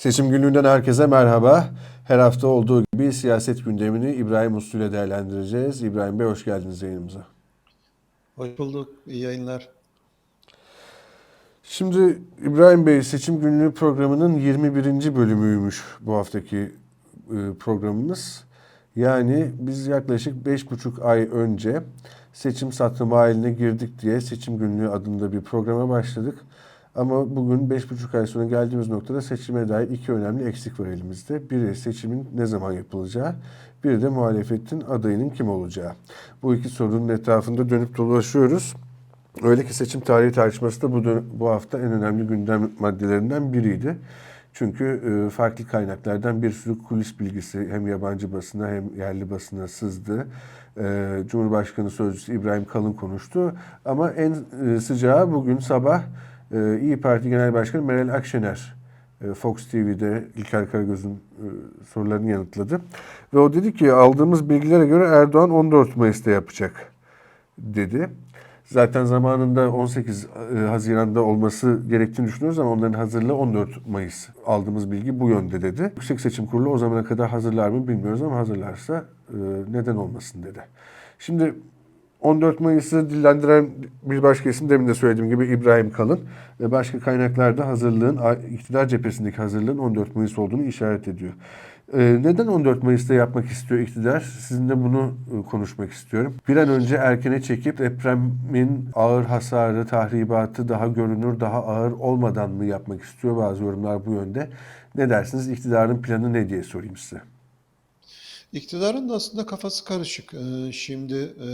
Seçim günlüğünden herkese merhaba. Her hafta olduğu gibi siyaset gündemini İbrahim Uslu ile değerlendireceğiz. İbrahim Bey hoş geldiniz yayınımıza. Hoş bulduk. İyi yayınlar. Şimdi İbrahim Bey seçim günlüğü programının 21. bölümüymüş bu haftaki e, programımız. Yani biz yaklaşık 5,5 ay önce seçim satımı haline girdik diye seçim günlüğü adında bir programa başladık. Ama bugün 5,5 ay sonra geldiğimiz noktada seçime dair iki önemli eksik var elimizde. Biri seçimin ne zaman yapılacağı, biri de muhalefetin adayının kim olacağı. Bu iki sorunun etrafında dönüp dolaşıyoruz. Öyle ki seçim tarihi tartışması da bu, bu hafta en önemli gündem maddelerinden biriydi. Çünkü e, farklı kaynaklardan bir sürü kulis bilgisi hem yabancı basına hem yerli basına sızdı. E, Cumhurbaşkanı Sözcüsü İbrahim Kalın konuştu. Ama en e, sıcağı bugün sabah e, İyi Parti Genel Başkanı Meral Akşener e, Fox TV'de İlker Karagöz'ün e, sorularını yanıtladı. Ve o dedi ki aldığımız bilgilere göre Erdoğan 14 Mayıs'ta yapacak dedi. Zaten zamanında 18 e, Haziran'da olması gerektiğini düşünüyoruz ama onların hazırlığı 14 Mayıs. Aldığımız bilgi bu yönde dedi. Yüksek Seçim Kurulu o zamana kadar hazırlar mı bilmiyoruz ama hazırlarsa e, neden olmasın dedi. Şimdi 14 Mayıs'ı dillendiren bir başka isim demin de söylediğim gibi İbrahim Kalın ve başka kaynaklarda hazırlığın, iktidar cephesindeki hazırlığın 14 Mayıs olduğunu işaret ediyor. Ee, neden 14 Mayıs'ta yapmak istiyor iktidar? Sizinle bunu e, konuşmak istiyorum. Bir an önce erkene çekip depremin ağır hasarı, tahribatı daha görünür, daha ağır olmadan mı yapmak istiyor? Bazı yorumlar bu yönde. Ne dersiniz? İktidarın planı ne diye sorayım size. İktidarın da aslında kafası karışık. Ee, Şimdi e,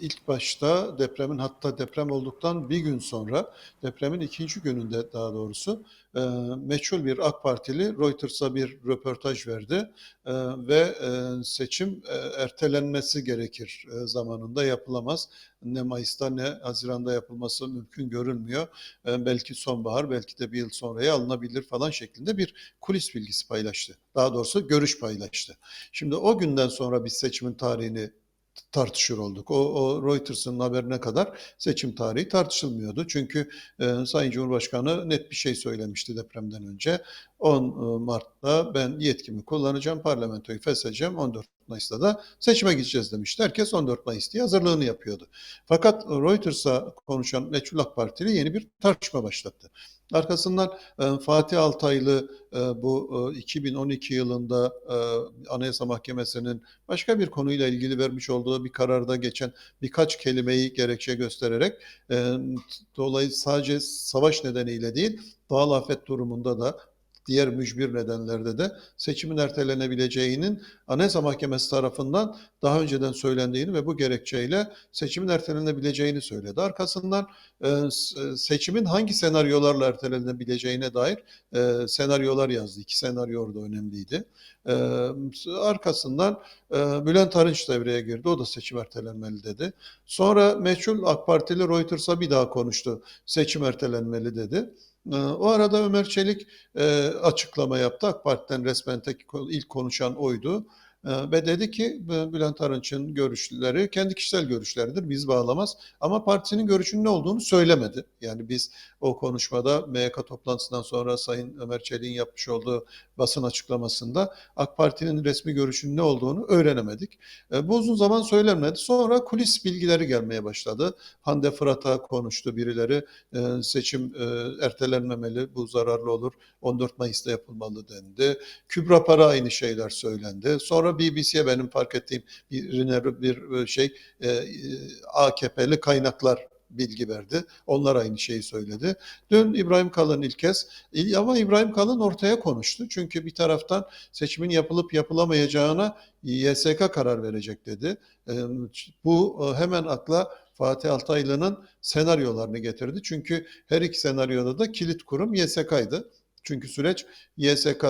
ilk başta depremin hatta deprem olduktan bir gün sonra depremin ikinci gününde daha doğrusu e, meçhul bir AK Partili Reuters'a bir röportaj verdi E, ve e, seçim e, ertelenmesi gerekir e, zamanında yapılamaz. Ne Mayıs'ta ne Haziran'da yapılması mümkün görülmüyor. E, Belki sonbahar belki de bir yıl sonraya alınabilir falan şeklinde bir kulis bilgisi paylaştı. Daha doğrusu görüş paylaştı. Şimdi o günden sonra biz seçimin tarihini tartışır olduk. O, o Reuters'ın haberine kadar seçim tarihi tartışılmıyordu. Çünkü e, Sayın Cumhurbaşkanı net bir şey söylemişti depremden önce. 10 Mart'ta ben yetkimi kullanacağım, parlamentoyu feshedeceğim, 14 Mayıs'ta da seçime gideceğiz demişti. Herkes 14 Mayıs diye hazırlığını yapıyordu. Fakat Reuters'a konuşan Meçhul Partili yeni bir tartışma başlattı. Arkasından e, Fatih Altaylı e, bu e, 2012 yılında e, Anayasa Mahkemesi'nin başka bir konuyla ilgili vermiş olduğu bir kararda geçen birkaç kelimeyi gerekçe göstererek e, dolayı sadece savaş nedeniyle değil doğal afet durumunda da diğer mücbir nedenlerde de seçimin ertelenebileceğinin Anayasa Mahkemesi tarafından daha önceden söylendiğini ve bu gerekçeyle seçimin ertelenebileceğini söyledi. Arkasından e, s- seçimin hangi senaryolarla ertelenebileceğine dair e, senaryolar yazdı. İki senaryo orada önemliydi. E, arkasından e, Bülent Arınç devreye girdi. O da seçim ertelenmeli dedi. Sonra meçhul AK Partili Reuters'a bir daha konuştu. Seçim ertelenmeli dedi. E, O arada Ömer Çelik e, açıklama yaptı. AK Parti'den resmen tek ilk konuşan oydu. E, Ve dedi ki Bülent Arınç'ın görüşleri kendi kişisel görüşleridir. Biz bağlamaz. Ama partisinin görüşünün ne olduğunu söylemedi. Yani biz o konuşmada MYK toplantısından sonra Sayın Ömer Çelik'in yapmış olduğu basın açıklamasında AK Parti'nin resmi görüşünün ne olduğunu öğrenemedik. E, bu uzun zaman söylenmedi. Sonra kulis bilgileri gelmeye başladı. Hande Fırat'a konuştu birileri. E, seçim e, ertelenmemeli, bu zararlı olur. 14 Mayıs'ta yapılmalı dendi. Kübra Para aynı şeyler söylendi. Sonra BBC'ye benim fark ettiğim bir, bir şey e, e, AKP'li kaynaklar bilgi verdi. Onlar aynı şeyi söyledi. Dün İbrahim Kalın ilk kez İ- ama İbrahim Kalın ortaya konuştu. Çünkü bir taraftan seçimin yapılıp yapılamayacağına YSK karar verecek dedi. E, Bu e, hemen akla Fatih Altaylı'nın senaryolarını getirdi. Çünkü her iki senaryoda da kilit kurum YSK'ydı. Çünkü süreç YSK e,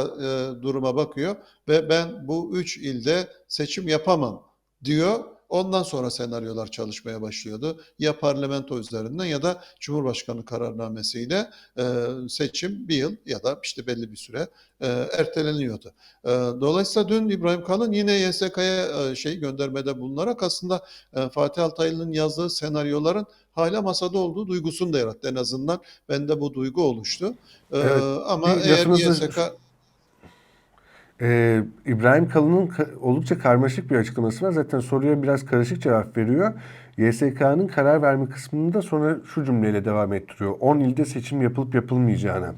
duruma bakıyor ve ben bu üç ilde seçim yapamam diyor Ondan sonra senaryolar çalışmaya başlıyordu. Ya parlamento üzerinden ya da Cumhurbaşkanı kararnamesiyle e, seçim bir yıl ya da işte belli bir süre e, erteleniyordu. E, dolayısıyla dün İbrahim Kalın yine YSK'ya e, şey göndermede bulunarak aslında e, Fatih Altaylı'nın yazdığı senaryoların hala masada olduğu duygusunu da yarattı. En azından bende bu duygu oluştu. E, Evet, ama bir eğer YSK Ee, İbrahim Kalın'ın ka- oldukça karmaşık bir açıklaması var. Zaten soruya biraz karışık cevap veriyor. YSK'nın karar verme kısmında sonra şu cümleyle devam ettiriyor. 10 ilde seçim yapılıp yapılmayacağına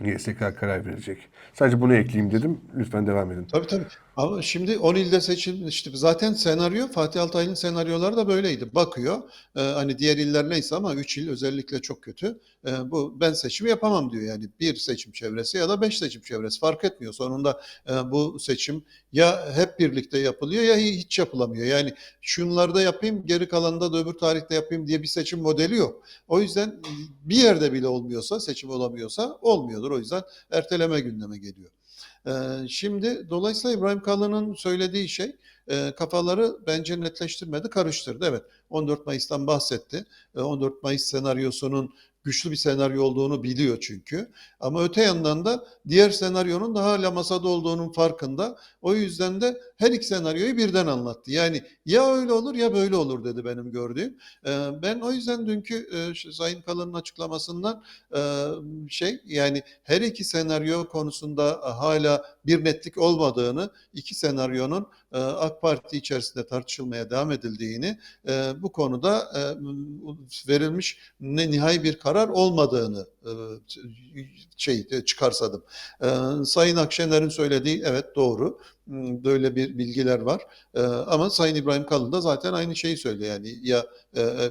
YSK karar verecek. Sadece bunu ekleyeyim dedim. Lütfen devam edin. Tabii tabii. Ama şimdi 10 ilde seçim işte zaten senaryo Fatih Altaylı'nın senaryoları da böyleydi. Bakıyor e, hani diğer iller neyse ama 3 il özellikle çok kötü. E, bu ben seçimi yapamam diyor yani bir seçim çevresi ya da 5 seçim çevresi fark etmiyor. Sonunda e, bu seçim ya hep birlikte yapılıyor ya hiç yapılamıyor. Yani şunlarda yapayım geri kalanında da öbür tarihte yapayım diye bir seçim modeli yok. O yüzden bir yerde bile olmuyorsa seçim olamıyorsa olmuyordur. O yüzden erteleme gündeme geliyor. Şimdi dolayısıyla İbrahim Kalın'ın söylediği şey kafaları bence netleştirmedi, karıştırdı. Evet 14 Mayıs'tan bahsetti. E, 14 Mayıs senaryosunun güçlü bir senaryo olduğunu biliyor çünkü. Ama öte yandan da diğer senaryonun da hala masada olduğunun farkında. O yüzden de her iki senaryoyu birden anlattı. Yani ya öyle olur ya böyle olur dedi benim gördüğüm. E, Ben o yüzden dünkü e, Sayın Kalın'ın açıklamasından e, şey yani her iki senaryo konusunda hala bir netlik olmadığını, iki senaryonun e, AK Parti içerisinde tartışılmaya devam edildiğini, e, bu konuda e, verilmiş ne nihai bir karar olmadığını e, şey e, çıkarsadım. E, Sayın Akşener'in söylediği evet doğru. Hmm, Böyle bir bilgiler var. E, Ama Sayın İbrahim Kalın da zaten aynı şeyi söylüyor. Yani ya e, e,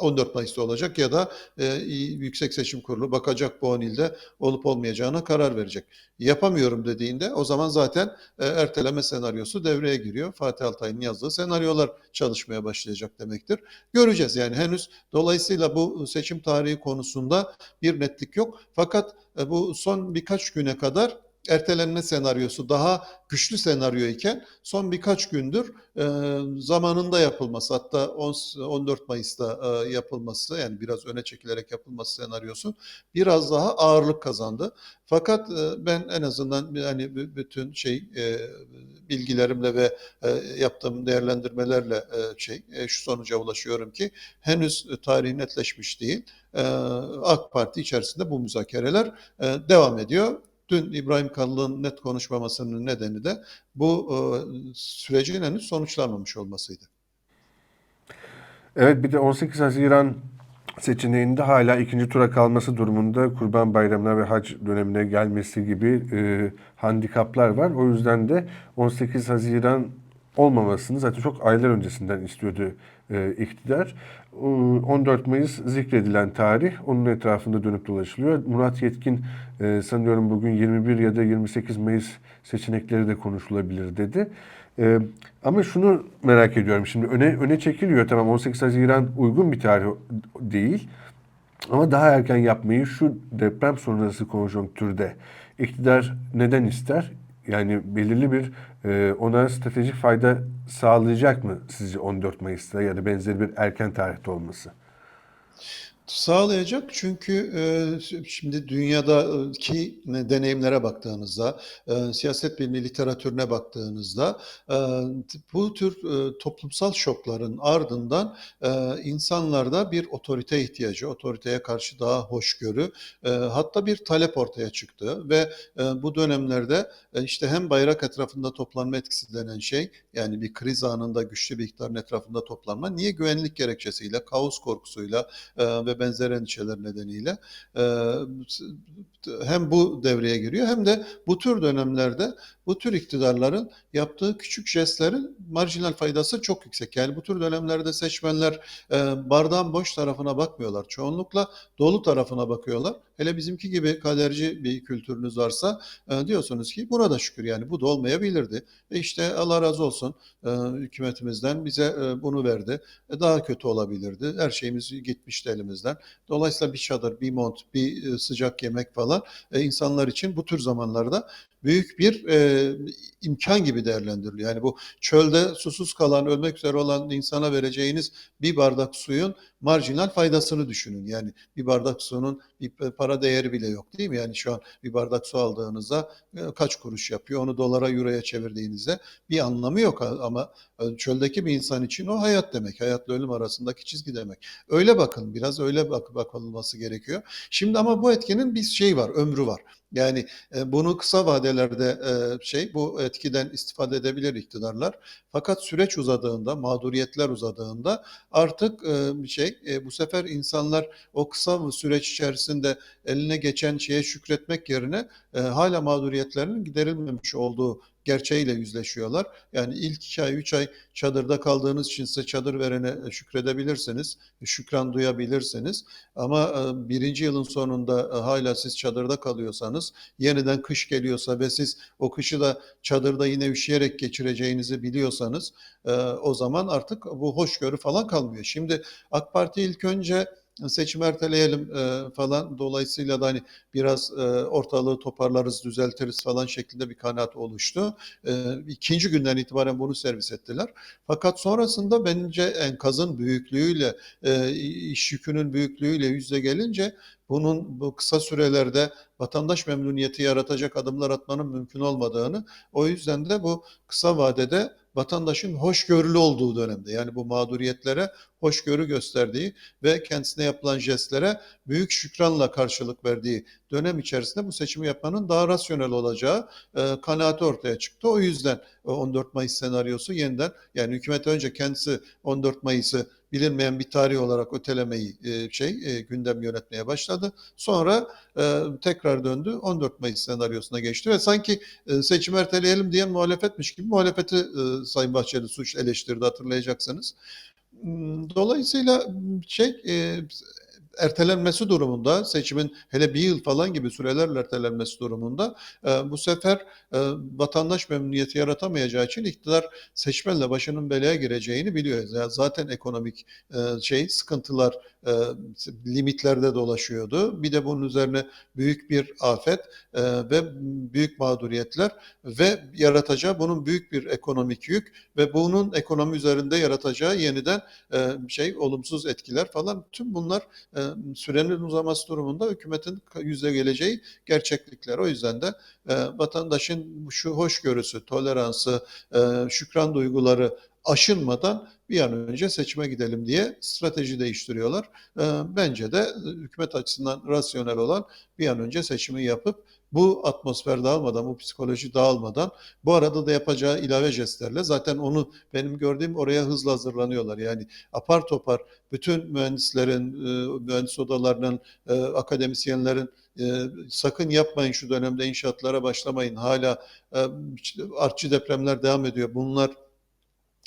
14 Mayıs'ta olacak ya da e, Yüksek Seçim Kurulu bakacak bu 10 ilde olup olmayacağına karar verecek. Yapamıyorum dediğinde o zaman zaten e, erteleme senaryosu devreye giriyor. Fatih Altaylı'nın yazdığı senaryolar çalışmaya başlayacak demektir. Göreceğiz yani henüz dolayısıyla bu seçim tarihi konusunda bir netlik yok. Fakat e, bu son birkaç güne kadar ertelenme senaryosu daha güçlü senaryo iken son birkaç gündür e, zamanında yapılması hatta 10 14 Mayıs'ta e, yapılması yani biraz öne çekilerek yapılması senaryosu biraz daha ağırlık kazandı. Fakat e, ben en azından yani bü- bütün şey e, bilgilerimle ve e, yaptığım değerlendirmelerle e, şey e, şu sonuca ulaşıyorum ki henüz tarih netleşmiş değil. E, AK Parti içerisinde bu müzakereler e, devam ediyor. Dün İbrahim Kalın'ın net konuşmamasının nedeni de bu e, sürecin henüz sonuçlanmamış olmasıydı. Evet bir de 18 Haziran seçeneğinde hala ikinci tura kalması durumunda Kurban Bayramı'na ve hac dönemine gelmesi gibi e, handikaplar var. O yüzden de 18 Haziran olmamasını zaten çok aylar öncesinden istiyordu e, iktidar. O, 14 Mayıs zikredilen tarih onun etrafında dönüp dolaşılıyor. Murat Yetkin e, sanıyorum bugün 21 ya da 28 Mayıs seçenekleri de konuşulabilir dedi. Ee, ama şunu merak ediyorum. Şimdi öne öne çekiliyor tamam 18 Haziran uygun bir tarih değil. Ama daha erken yapmayı şu deprem sonrası konjonktürde iktidar neden ister? Yani belirli bir e, ona stratejik fayda sağlayacak mı sizce 14 Mayıs'ta ya da benzeri bir erken tarihte Sağlayacak. Çünkü e, şimdi dünyadaki deneyimlere baktığınızda, e, siyaset bilimi literatürüne baktığınızda e, bu tür toplumsal şokların ardından insanlarda bir otorite ihtiyacı, otoriteye karşı daha hoşgörü, hatta bir talep ortaya çıktı ve bu dönemlerde işte hem bayrak etrafında toplanma etkisi denen şey, yani bir kriz anında güçlü bir iktidarın etrafında toplanma, niye güvenlik gerekçesiyle, kaos korkusuyla e, ve benzer endişeler nedeniyle e, hem bu devreye giriyor hem de bu tür dönemlerde bu tür iktidarların yaptığı küçük jestlerin marjinal faydası çok yüksek. Yani bu tür dönemlerde seçmenler e, bardağın boş tarafına bakmıyorlar. Çoğunlukla dolu tarafına bakıyorlar. Hele bizimki gibi kaderci bir kültürünüz varsa e, diyorsunuz ki buna da şükür yani bu da olmayabilirdi. E işte Allah razı olsun e, hükümetimizden bize e, bunu verdi. E, daha kötü olabilirdi. Her şeyimiz gitmişti elimizden. Dolayısıyla bir çadır, bir mont, bir e, sıcak yemek falan e, insanlar için bu tür zamanlarda büyük bir e, imkan gibi değerlendiriliyor. Yani bu çölde susuz kalan, ölmek üzere olan insana vereceğiniz bir bardak suyun marjinal faydasını düşünün. Yani bir bardak suyun bir para değeri bile yok değil mi? Yani şu an bir bardak su aldığınızda e, kaç kuruş yapıyor? Onu dolara, euroya çevirdiğinizde bir anlamı yok ama e, çöldeki bir insan için o hayat demek. Hayatla ölüm arasındaki çizgi demek. Öyle bakın, biraz öyle bak bakılması gerekiyor. Şimdi ama bu etkinin bir şey var, ömrü var. Yani e, bunu kısa vadelerde e, şey bu etkiden istifade edebilir iktidarlar. Fakat süreç uzadığında, mağduriyetler uzadığında artık e, şey e, bu sefer insanlar o kısa süreç içerisinde eline geçen şeye şükretmek yerine e, hala mağduriyetlerinin giderilmemiş olduğu gerçeğiyle yüzleşiyorlar. Yani ilk iki ay, üç ay çadırda kaldığınız için size çadır verene e, şükredebilirsiniz, şükran duyabilirsiniz. Ama e, birinci yılın sonunda e, hala siz çadırda kalıyorsanız, yeniden kış geliyorsa ve siz o kışı da çadırda yine üşüyerek geçireceğinizi biliyorsanız, o zaman artık bu hoşgörü falan kalmıyor. Şimdi AK Parti ilk önce seçim erteleyelim e, falan dolayısıyla da hani biraz e, ortalığı toparlarız, düzeltiriz falan şeklinde bir kanaat oluştu. E, ikinci günden itibaren bunu servis ettiler. Fakat sonrasında bence enkazın büyüklüğüyle, e, iş yükünün büyüklüğüyle yüzde gelince bunun bu kısa sürelerde vatandaş memnuniyeti yaratacak adımlar atmanın mümkün olmadığını, o yüzden de bu kısa vadede vatandaşın hoşgörülü olduğu dönemde yani bu mağduriyetlere hoşgörü gösterdiği ve kendisine yapılan jestlere büyük şükranla karşılık verdiği dönem içerisinde bu seçimi yapmanın daha rasyonel olacağı e, kanaati ortaya çıktı. O yüzden 14 Mayıs senaryosu yeniden yani hükümet önce kendisi 14 Mayıs'ı bilinmeyen bir tarih olarak ötelemeyi e, şey e, gündem yönetmeye başladı. Sonra e, tekrar döndü 14 Mayıs senaryosuna geçti ve sanki e, seçim erteleyelim diyen muhalefetmiş gibi muhalefeti e, Sayın Bahçeli suç eleştirdi hatırlayacaksınız. Hmm, Dolayısıyla şey e, ertelenmesi durumunda seçimin hele bir yıl falan gibi sürelerle ertelenmesi durumunda e, bu sefer e, vatandaş memnuniyeti yaratamayacağı için iktidar seçmenle başının belaya gireceğini biliyor. Zaten ekonomik e, şey sıkıntılar limitlerde dolaşıyordu. Bir de bunun üzerine büyük bir afet ve büyük mağduriyetler ve yaratacağı bunun büyük bir ekonomik yük ve bunun ekonomi üzerinde yaratacağı yeniden şey olumsuz etkiler falan tüm bunlar e, sürenin uzaması durumunda hükümetin yüzde geleceği gerçeklikler. O yüzden de e, vatandaşın şu hoşgörüsü, toleransı, e, şükran duyguları aşınmadan bir an önce seçime gidelim diye strateji değiştiriyorlar. Bence de hükümet açısından rasyonel olan bir an önce seçimi yapıp bu atmosfer dağılmadan, bu psikoloji dağılmadan bu arada da yapacağı ilave jestlerle zaten onu benim gördüğüm oraya hızla hazırlanıyorlar. Yani apar topar bütün mühendislerin, e, mühendis odalarının, e, akademisyenlerin e, sakın yapmayın şu dönemde inşaatlara başlamayın. Hala artçı depremler devam ediyor. Bunlar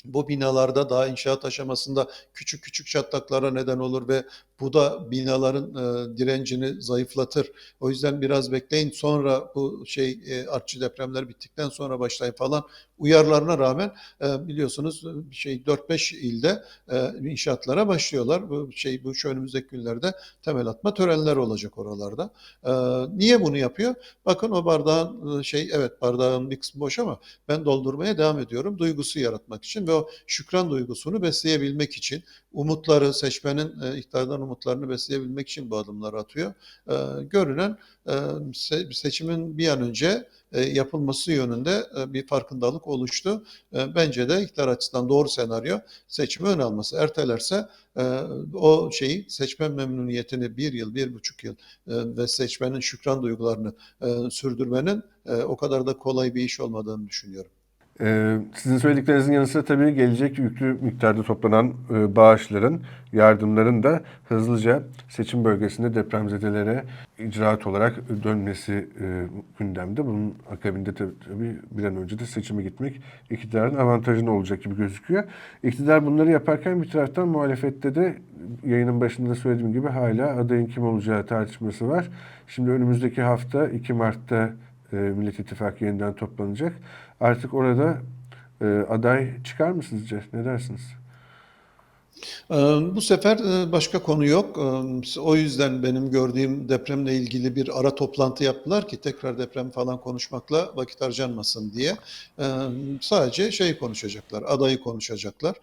bu binalarda daha inşaat aşamasında küçük küçük çatlaklara neden olur ve bu da binaların e, direncini zayıflatır. O yüzden biraz bekleyin sonra bu şey e, artçı depremler bittikten sonra başlayın falan uyarlarına rağmen e, biliyorsunuz şey 4-5 ilde e, inşaatlara başlıyorlar. Bu şey bu şu önümüzdeki günlerde temel atma törenleri olacak oralarda. E, niye bunu yapıyor? Bakın o bardağın e, şey evet bardağın bir kısmı boş ama ben doldurmaya devam ediyorum. Duygusu yaratmak için ve o şükran duygusunu besleyebilmek için umutları seçmenin e, iktidardan umutlarını besleyebilmek için bu adımları atıyor. E, görünen e, se- seçimin bir an önce e, yapılması yönünde e, bir farkındalık oluştu. E, bence de iktidar açısından doğru senaryo seçimi ön alması. Ertelerse o şeyi seçmen memnuniyetini bir yıl, bir buçuk yıl ve seçmenin şükran duygularını sürdürmenin o kadar da kolay bir iş olmadığını düşünüyorum. Ee, sizin söylediklerinizin yanı sıra tabii gelecek yüklü miktarda toplanan e, bağışların, yardımların da hızlıca seçim bölgesinde depremzedelere icraat olarak dönmesi e, gündemde. Bunun akabinde tabii, tabii bir an önce de seçime gitmek iktidarın avantajına olacak gibi gözüküyor. İktidar bunları yaparken bir taraftan muhalefette de yayının başında söylediğim gibi hala adayın kim olacağı tartışması var. Şimdi önümüzdeki hafta 2 Mart'ta e, Millet İttifakı yeniden toplanacak. Artık orada e, aday çıkar mı sizce? Ne dersiniz? Ee, Bu sefer e, başka konu yok. Ee, O yüzden benim gördüğüm depremle ilgili bir ara toplantı yaptılar ki tekrar deprem falan konuşmakla vakit harcanmasın diye. Ee, Sadece şey konuşacaklar, adayı konuşacaklar.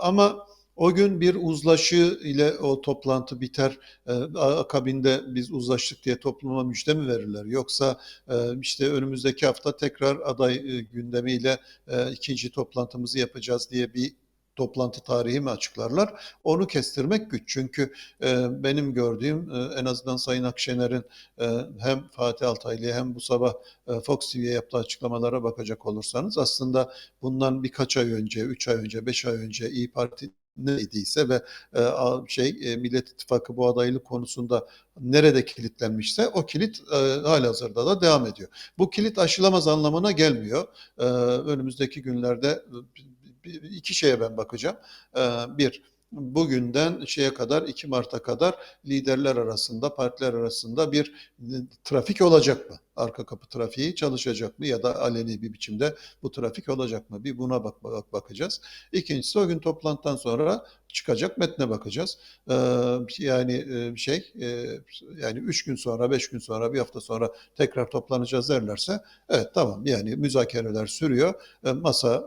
Ama o gün bir uzlaşı ile o toplantı biter. Ee, Akabinde biz uzlaştık diye topluma müjde mi verirler? Yoksa e, işte önümüzdeki hafta tekrar aday e, gündemiyle e, ikinci toplantımızı yapacağız diye bir toplantı tarihi mi açıklarlar? Onu kestirmek güç. Çünkü e, benim gördüğüm en azından Sayın Akşener'in hem Fatih Altaylı'ya hem bu sabah Fox TV'ye yaptığı açıklamalara bakacak olursanız aslında bundan birkaç ay önce, 3 ay önce, 5 ay önce İyi Parti neydiyse ve e, şey e, Millet İttifakı bu adaylık konusunda nerede kilitlenmişse o kilit e, halihazırda da devam ediyor. Bu kilit aşılamaz anlamına gelmiyor. E, önümüzdeki günlerde iki şeye ben bakacağım. Bir, bugünden şeye kadar 2 Mart'a kadar liderler arasında, partiler arasında bir e, trafik olacak mı? Arka kapı trafiği çalışacak mı ya da aleni bir biçimde bu trafik olacak mı? Bir buna bak, bak- bakacağız. İkincisi o gün toplantıdan sonra çıkacak metne bakacağız. Ee, yani e, şey e, yani üç gün sonra, beş gün sonra, bir hafta sonra tekrar toplanacağız derlerse evet tamam yani müzakereler sürüyor. E, masa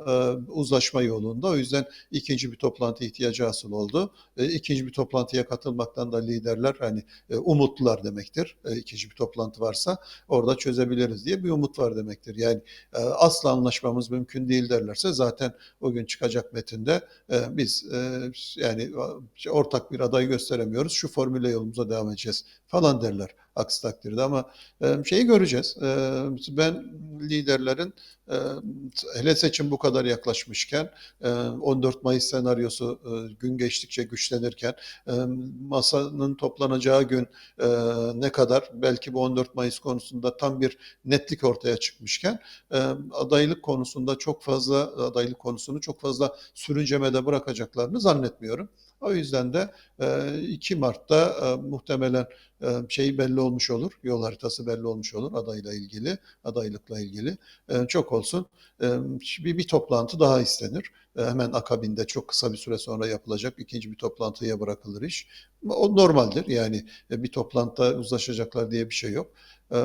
uzlaşma yolunda. O yüzden ikinci bir toplantı ihtiyacı hasıl oldu. E, İkinci bir toplantıya katılmaktan da liderler hani e, umutlular demektir. E, İkinci bir toplantı varsa orada çözebiliriz diye bir umut var demektir. Yani asla anlaşmamız mümkün değil derlerse zaten o gün çıkacak metinde biz yani e, ortak bir aday gösteremiyoruz. Şu formüle yolumuza devam edeceğiz falan derler aksi takdirde ama şeyi göreceğiz. Ben liderlerin hele seçim bu kadar yaklaşmışken e, 14 Mayıs senaryosu gün geçtikçe güçlenirken masanın toplanacağı gün ne kadar belki bu 14 Mayıs konusunda tam bir netlik ortaya çıkmışken adaylık konusunda çok fazla adaylık konusunu çok fazla sürüncemede bırakacaklarını zannetmiyorum. O yüzden de e, 2 Mart'ta e, muhtemelen e, şey belli olmuş olur, yol haritası belli olmuş olur adayla ilgili, adaylıkla ilgili. E, Çok olsun. E, Bir, bir toplantı daha istenir. E, Hemen akabinde çok kısa bir süre sonra yapılacak ikinci bir toplantıya bırakılır iş. O normaldir. Yani e, bir toplantıda uzlaşacaklar diye bir şey yok. E,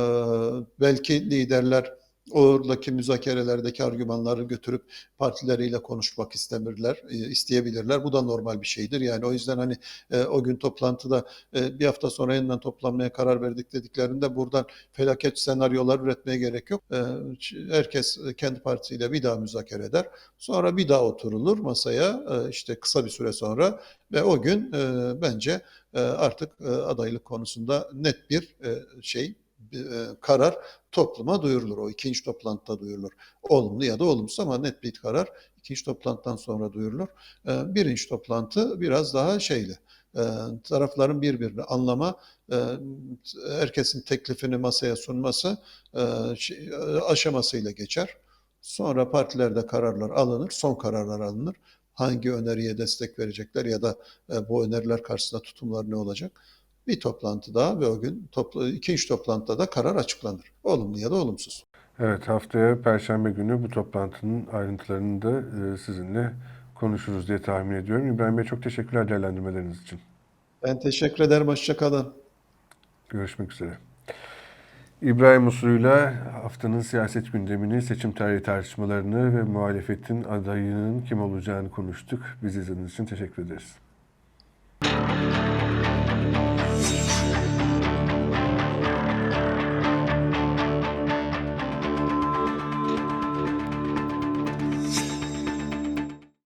Belki liderler oradaki müzakerelerdeki argümanları götürüp partileriyle konuşmak istemirler, e, isteyebilirler. Bu da normal bir şeydir. Yani o yüzden hani e, o gün toplantıda e, bir hafta sonra yeniden toplanmaya karar verdik dediklerinde buradan felaket senaryolar üretmeye gerek yok. Herkes kendi partisiyle bir daha müzakere eder. Sonra bir daha oturulur masaya işte kısa bir süre sonra ve o gün bence artık adaylık konusunda net bir şey karar topluma duyurulur. O ikinci toplantıda duyurulur. Olumlu ya da olumsuz ama net bir karar ikinci toplantıdan sonra duyurulur. E, birinci toplantı biraz daha şeyli. E, tarafların birbirini anlama, e, herkesin teklifini masaya sunması e, şey- aşamasıyla geçer. Sonra partilerde kararlar alınır, son kararlar alınır. Hangi öneriye destek verecekler ya da e, bu öneriler karşısında tutumlar ne olacak? Bir toplantı daha ve o gün topla, ikinci toplantıda da karar açıklanır. Olumlu ya da olumsuz. Evet, haftaya Perşembe günü bu toplantının ayrıntılarını da e, sizinle konuşuruz diye tahmin ediyorum. İbrahim Bey çok teşekkürler değerlendirmeleriniz için. Ben teşekkür ederim. Hoşçakalın. Görüşmek üzere. İbrahim Uslu'yla haftanın siyaset gündemini, seçim tarihi tartışmalarını ve muhalefetin adayının kim olacağını konuştuk. Bizi izlediğiniz için teşekkür ederiz.